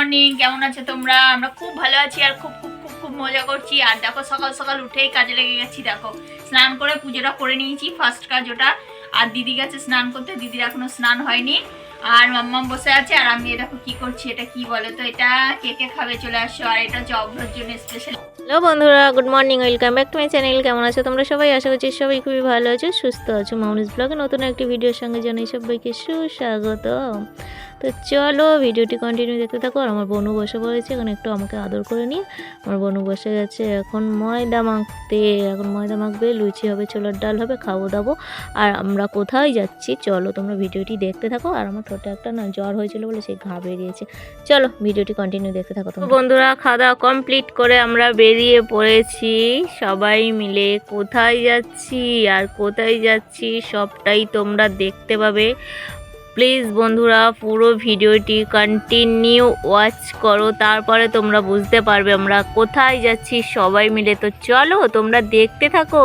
Morning কেমন আছো তোমরা? আমরা খুব ভালো আছি আর খুব খুব খুব খুব মজা করছি। আর দেখো, সকাল সকাল উঠেই কাজে লেগে গেছি, দেখো। স্নান করে পুজোটা করে নিয়েছি ফার্স্ট কাজ ওটা। আর দিদি গেছে স্নান করতে, দিদির এখনও স্নান হয়নি। আর মাম্মাম বসে আছে, আর আমি দেখো কি করছি, এটা কি বলো তো? এটা কে কে খাবে চলে আসো, আর এটা হচ্ছে জন্য স্পেশাল হ্যালো বন্ধুরা good morning welcome back to my channel কেমন আছো তোমরা সবাই? আশা করছি সবাই খুবই ভালো আছো, সুস্থ আছো। মাউনিস ব্লগে নতুন একটি ভিডিওর সঙ্গে জানাই সবাইকে সুস্বাগত তো চলো ভিডিওটি কন্টিনিউ দেখতে থাকো। আর আমার বনু বসে পড়েছে, এখন একটু আমাকে আদর করে নিয়ে আমার বনু বসে গেছে, এখন ময়দা মাখতে, এখন ময়দা মাখবে, লুচি হবে, ছোলার ডাল হবে, খাব দাবো। আর আমরা কোথায় যাচ্ছি? চলো তোমরা ভিডিওটি দেখতে থাকো। আর আমার ঠোঁটে একটা না জ্বর হয়েছিল বলে সেই ঘা বেরিয়েছে। চলো ভিডিওটি কন্টিনিউ দেখতে থাকো তোমরা। বন্ধুরা খাওয়া দাওয়া কমপ্লিট করে আমরা বেরিয়ে পড়েছি। সবাই মিলে কোথায় যাচ্ছি, আর কোথায় যাচ্ছি, সবটাই তোমরা দেখতে পাবে। প্লিজ বন্ধুরা পুরো ভিডিওটি কন্টিনিউ ওয়াচ করো, তারপরে তোমরা বুঝতে পারবে আমরা কোথায় যাচ্ছি, সবাই মিলে। তো চলো, তোমরা দেখতে থাকো।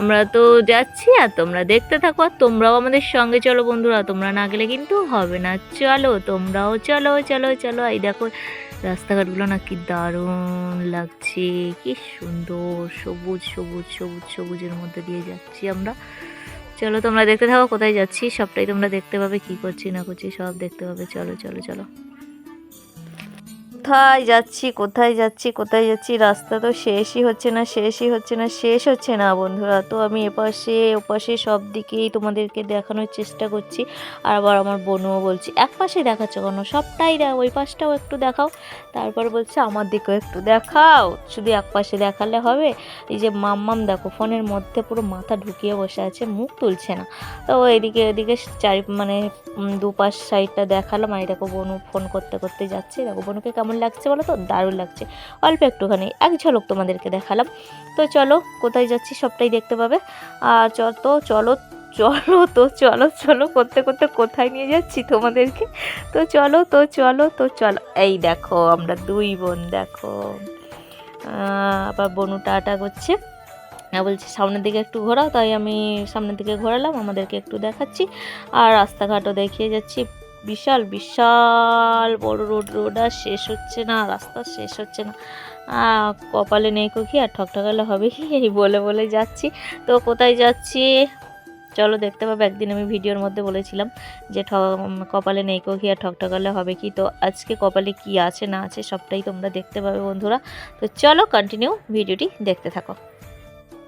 আমরা তো যাচ্ছি আর তোমরা দেখতে থাকো, আর তোমরাও আমাদের সঙ্গে চলো বন্ধুরা। তোমরা না গেলে কিন্তু হবে না। চলো, তোমরাও চলো চলো চলো। এই দেখো, রাস্তাঘাটগুলো না কি দারুণ লাগছে। কি সুন্দর, সবুজ সবুজ সবুজ, সবুজের মধ্যে দিয়ে যাচ্ছি আমরা। চলো তোমরা দেখতে থাকো, কোথায় যাচ্ছি, সবটাই তোমরা দেখতে পাবে, কি করছি না করছি, সব দেখতে পাবে। চলো চলো চলো। কোথায় যাচ্ছি কোথায় যাচ্ছি কোথায় যাচ্ছি? রাস্তা তো শেষই হচ্ছে না, শেষই হচ্ছে না, শেষ হচ্ছে না বন্ধুরা। তো আমি এপাশে, ওপাশে সব দিকেই তোমাদেরকে দেখানোর চেষ্টা করছি। আর আবার আমার বোনও বলছি, এক পাশে দেখাচ্ছ কেন? সবটাই দেখ, ওই পাশটাও একটু দেখাও। তারপর বলছে, আমার দিকেও একটু দেখাও। শুধু এক পাশে দেখালে হবে। এই যে মাম্মাম, দেখো, ফোনের মধ্যে পুরো মাথা ঢুকিয়ে বসে আছে, মুখ তুলছে না। তো এদিকে এদিকে চারি মানে দুপাশ সাইডটা দেখালাম। আর দেখো বনু ফোন করতে করতে যাচ্ছে। দেখো, বনুকে কেমন লাগছে বলো তো দারুণ লাগছে। অল্প একটুখানি, এক ঝলক তোমাদেরকে দেখালাম। তো চলো, কোথায় যাচ্ছি সবটাই দেখতে পাবে। আর চল তো, চলো চলো তো, চলো চলো, করতে করতে কোথায় নিয়ে যাচ্ছি তোমাদেরকে? তো চলো তো চলো তো চলো। এই দেখো, আমরা দুই বোন, দেখো। আবার বনু টাটা করছে। বলছি, সামনের দিকে একটু ঘোরাও, তাই আমি সামনের দিকে ঘোরালাম, আমাদেরকে একটু দেখাচ্ছি। আর রাস্তাঘাটও দেখিয়ে যাচ্ছি। বিশাল বিশাল বড় রোড রোড আর শেষ হচ্ছে না, রাস্তা শেষ হচ্ছে না। কপালে নেই কি আর ঠকঠকালে হবে কি? এই বলে বলে যাচ্ছি। তো কোথায় যাচ্ছি? চলো দেখতে পাবে। একদিন আমি ভিডিওর মধ্যে বলেছিলাম যে ঠ কপালে নেই কি আর ঠকঠকালে হবে কি? তো আজকে কপালে কি আছে, না আছে, সবটাই তোমরা দেখতে পাবে বন্ধুরা। তো চলো কন্টিনিউ ভিডিওটি দেখতে থাকো।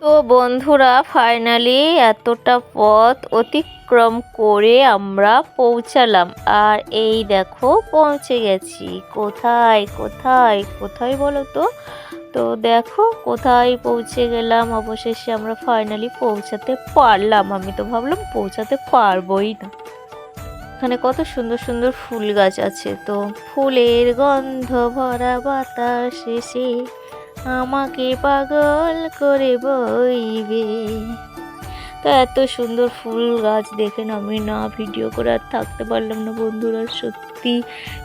তো বন্ধুরা ফাইনালি এতটা পথ অতিক্রম করে আমরা পৌঁছালাম। আর এই দেখো, পৌঁছে গেছি। কোথায় কোথায় কোথায় বলো তো? তো দেখো, কোথায় পৌঁছে গেলাম? অবশেষে আমরা ফাইনালি পৌঁছাতে পারলাম। আমি তো ভাবলাম পৌঁছাতে পারবোই না। এখানে কত সুন্দর সুন্দর ফুল গাছ আছে। তো ফুলের গন্ধ ভরা বাতাস এসে আমাকে পাগল করে বইবে। তো এত সুন্দর ফুল গাছ দেখে না, আমি না ভিডিও করে আর থাকতে পারলাম না বন্ধুরা, সত্যি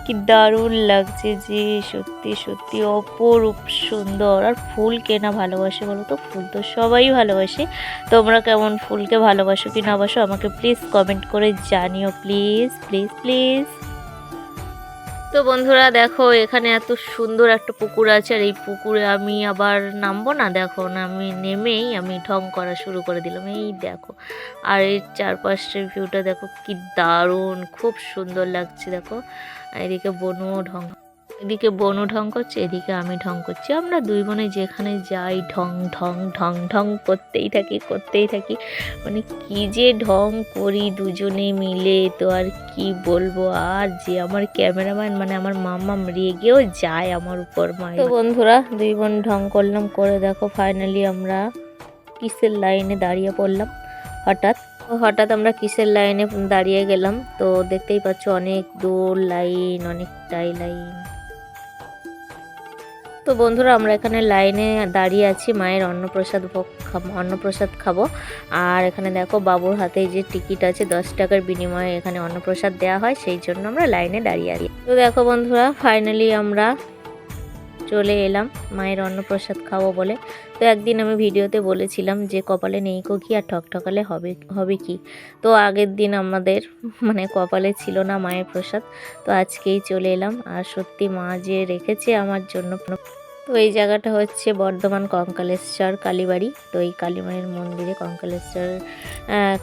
কি দারুণ লাগছে যে সত্যি সত্যি অপরূপ সুন্দর। আর ফুল কে না ভালোবাসে বলো তো? ফুল তো সবাই ভালোবাসে। তোমরা কেমন ফুলকে ভালোবাসো কি না বাসো আমাকে প্লিজ কমেন্ট করে জানিও প্লিজ প্লিজ প্লিজ তো বন্ধুরা দেখো, এখানে এত সুন্দর একটা পুকুর আছে, আর এই পুকুরে আমি আবার নামবো না? দেখো, না, আমি নেমেই আমি ঢং করা শুরু করে দিলাম। এই দেখো, আর এই চারপাশের ভিউটা দেখো কি দারুণ, খুব সুন্দর লাগছে, দেখো। এদিকে বনু ঢং এদিকে বনু ঢং করছে, এদিকে আমি ঢং করছি। আমরা দুই বোনে যেখানে যাই, ঢং ঢং ঢং ঢং করতেই থাকি করতেই থাকি। মানে কি যে ঢং করি দুজনে মিলে, তো আর কি বলব? আর যে আমার ক্যামেরাম্যান মানে আমার মাম্মা রেগেও যায় আমার উপর মায়ের তো বন্ধুরা, দুই বোন ঢং করলাম, করে দেখো ফাইনালি আমরা কিসের লাইনে দাঁড়িয়ে পড়লাম, হঠাৎ। হঠাৎ আমরা কিসের লাইনে দাঁড়িয়ে গেলাম, তো দেখতেই পাচ্ছ অনেক দূর লাইন অনেকটাই লাইন তো বন্ধুরা, আমরা এখানে লাইনে দাঁড়িয়ে আছি, মায়ের অন্নপ্রসাদ ভোগ অন্নপ্রসাদ খাব। আর এখানে দেখো, বাবুর হাতে যে টিকিট আছে, দশ টাকার বিনিময়ে এখানে অন্নপ্রসাদ দেওয়া হয়, সেই জন্য আমরা লাইনে দাঁড়িয়ে আছি। তো দেখো বন্ধুরা ফাইনালি আমরা চলে এলাম মায়ের অন্নপ্রসাদ খাব বলে। তো একদিন আমি ভিডিওতে বলেছিলাম যে, কপালে নেই কো কি আর ঠকঠকালে হবে হবে কি? তো আগের দিন আমাদের মানে কপালে ছিল না মায়ের প্রসাদ। তো আজকেই চলে এলাম। আর সত্যি মা যে রেখেছে আমার জন্য তো এই জায়গাটা হচ্ছে বর্ধমান কঙ্কালেশ্বর কালীবাড়ি। তো এই কালী মায়ের মন্দিরে কঙ্কালেশ্বর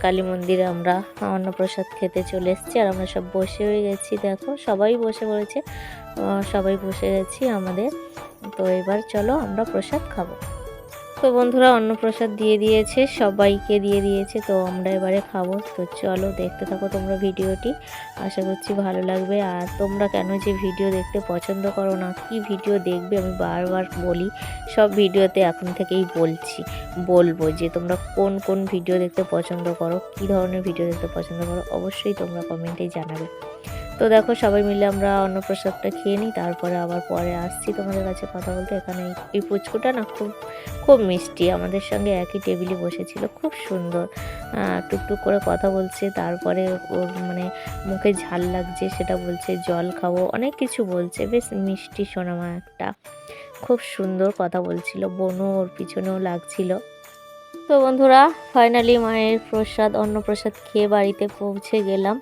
কালী মন্দিরে আমরা অন্নপ্রসাদ খেতে চলে এসেছি আর আমরা সব বসে হয়ে গেছি। দেখো, সবাই বসে পড়েছে। সবাই বসে গেছি আমাদের। তো এবার চলো আমরা প্রসাদ খাব। তো বন্ধুরা, অন্নপ্রসাদ দিয়ে দিয়েছে, সবাইকে দিয়ে দিয়েছে, তো আমরা এবারে খাব। তো চলো দেখতে থাকো তোমরা ভিডিওটি। আশা করছি ভালো লাগবে। আর তোমরা কেন যে ভিডিও দেখতে পছন্দ করো না, কি ভিডিও দেখবে আমি বারবার বলি, সব ভিডিওতে এখন থেকেই বলছি, বলব যে তোমরা কোন কোন ভিডিও দেখতে পছন্দ করো, কী ধরনের ভিডিও দেখতে পছন্দ করো, অবশ্যই তোমরা কমেন্টে জানাবে। তো দেখো, সবাই মিলে আমরা অন্নপ্রসাদটা খেয়ে নিই, তারপরে আবার পরে আসছি তোমাদের কাছে কথা বলতে। এখানে এই- পুচকুটা না খুব খুব মিষ্টি, আমাদের সঙ্গে একই টেবিলে বসেছিল, খুব সুন্দর। টুকটুক করে কথা বলছে, তারপরে ওর মানে মুখে ঝাল লাগছে, সেটা বলছে, জল খাব। অনেক কিছু বলছে, বেশ মিষ্টি সোনামা একটা। খুব সুন্দর কথা বলছিল, বনু ওর পিছনেও লাগছিল। তো বন্ধুরা ফাইনালি মায়ের প্রসাদ, অন্নপ্রসাদ খেয়ে বাড়িতে পৌঁছে গেলাম।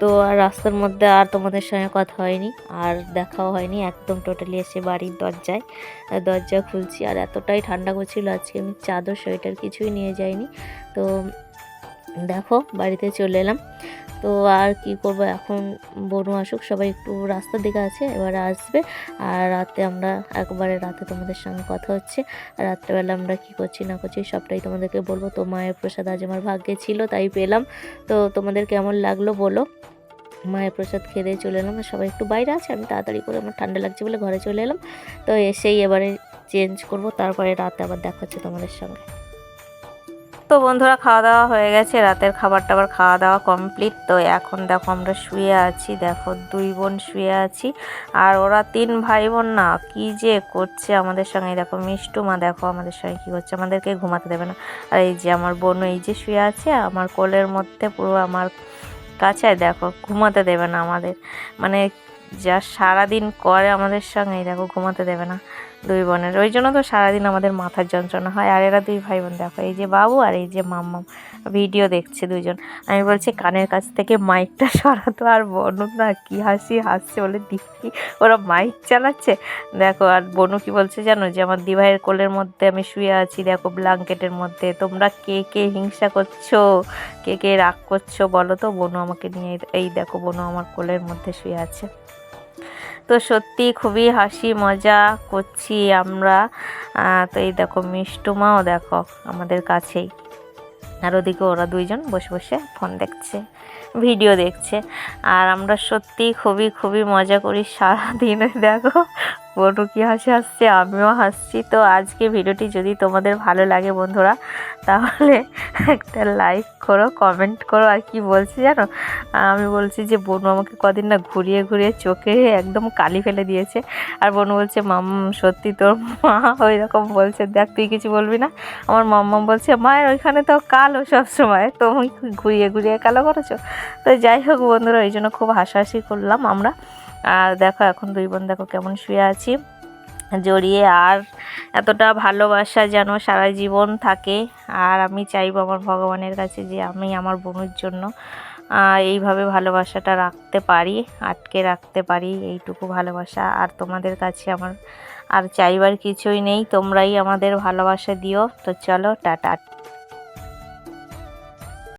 তো আর রাস্তার মধ্যে আর তোমাদের সঙ্গে কথা হয়নি, আর দেখাও হয়নি, একদম টোটালি এসে বাড়ির দরজায় দরজা খুলছি, আর এতটাই ঠান্ডা করছিল, আজকে আমি চাদর, সোয়েটার কিছুই নিয়ে যাইনি। তো দেখো, বাড়িতে চলে এলাম। তো আর কি করব? এখন বনু আসুক, সবাই একটু রাস্তার দিকে আছে, এবারে আসবে। আর রাতে আমরা একবারে রাতে তোমাদের সঙ্গে কথা হচ্ছে। রাত্রেবেলা আমরা কি করছি না করছি সবটাই তোমাদেরকে বলব। তো মায়ের প্রসাদ আজ আমার ভাগ্যে ছিল, তাই পেলাম। তো তোমাদের কেমন লাগল বলো? মায়ের প্রসাদ খেয়ে দিয়ে চলে এলাম। সবাই একটু বাইরে আছে, আমি তাড়াতাড়ি করে আমার ঠান্ডা লাগছে বলে ঘরে চলে এলাম। তো এসেই এবারে চেঞ্জ করব, তারপরে রাতে আবার দেখা হচ্ছে তোমাদের সঙ্গে। তো বন্ধুরা খাওয়া দাওয়া হয়ে গেছে, রাতের খাবার টাবার খাওয়া দাওয়া কমপ্লিট তো এখন দেখো আমরা শুয়ে আছি, দেখো দুই বোন শুয়ে আছি, আর ওরা তিন ভাই বোন না, কি যে করছে আমাদের সঙ্গে। দেখো মিষ্টু মা, দেখো আমাদের সঙ্গে কি করছে, আমাদেরকে ঘুমাতে দেবে না। আর এই যে আমার বোন এই যে শুয়ে আছে, আমার কোলের মধ্যে পুরো আমার কাছে দেখো ঘুমাতে দেবে না আমাদের। মানে যা সারাদিন করে আমাদের সঙ্গে দেখো ঘুমাতে দেবে না। দুই বোনের। ওই জন্য তো সারাদিন আমাদের মাথার যন্ত্রণা হয়। আর এরা দুই ভাই বোন, দেখো, এই যে বাবু আর এই যে মাম্মাম। ভিডিও দেখছে দুজন আমি বলছি, কানের কাছ থেকে মাইকটা সরাতো আর বনু না, কি হাসি, হাসছে বলে দিদি ওরা মাইক চালাচ্ছে? দেখো, আর বনু কি বলছে জানো? যে, আমার দিভাইয়ের কোলের মধ্যে আমি শুয়ে আছি। দেখো, ব্ল্যাঙ্কেটের মধ্যে। তোমরা কে কে হিংসা করছ? কে কে রাগ করছ? বলো তো, বনু আমাকে নিয়ে এই- এই দেখো, বনু আমার কোলের মধ্যে শুয়ে আছে। তো সত্যি খুবই হাসি মজা করছি আমরা। তো এই দেখো মিষ্টুমাও দেখো আমাদের কাছেই। আর ওদিকে ওরা দুইজন বসে বসে ফোন দেখছে। ভিডিও দেখছে। আর আমরা সত্যি খুবই খুবই মজা করি সারাদিনে। দেখো, বনু কি হাসি হাসছে, আমিও হাসছি। তো আজকে ভিডিওটি যদি তোমাদের ভালো লাগে বন্ধুরা, তাহলে একটা লাইক করো কমেন্ট করো, আর কি বলছি জানো? আমি বলছি যে, বনু আমাকে কদিন না ঘুরিয়ে ঘুরিয়ে চোখে একদম কালি ফেলে দিয়েছে। আর বনু বলছে, মাম, সত্যি তোর মা ওই রকম বলছে। দেখ, তুই কিছু বলবি না? আমার মাম্মা বলছে, মায়ের ওইখানে তো কালো সবসময়। তুমি ঘুরিয়ে ঘুরিয়ে কালো করেছ? তো যাই হোক বন্ধুরা ওই জন্য খুব হাসাহাসি করলাম আমরা। আর দেখো এখন দুই বোন দেখো কেমন শুয়ে আছি। জড়িয়ে আর এতটা ভালোবাসা যেন সারা জীবন থাকে। আর আমি চাইব আমার ভগবানের কাছে যে আমি আমার বোনের জন্য এইভাবে ভালোবাসাটা রাখতে পারি, আটকে রাখতে পারি, এইটুকু ভালোবাসা। আর তোমাদের কাছে আমার আর চাইবার কিছুই নেই, তোমরাই আমাদের ভালোবাসা দিও। তো চলো, টাটা।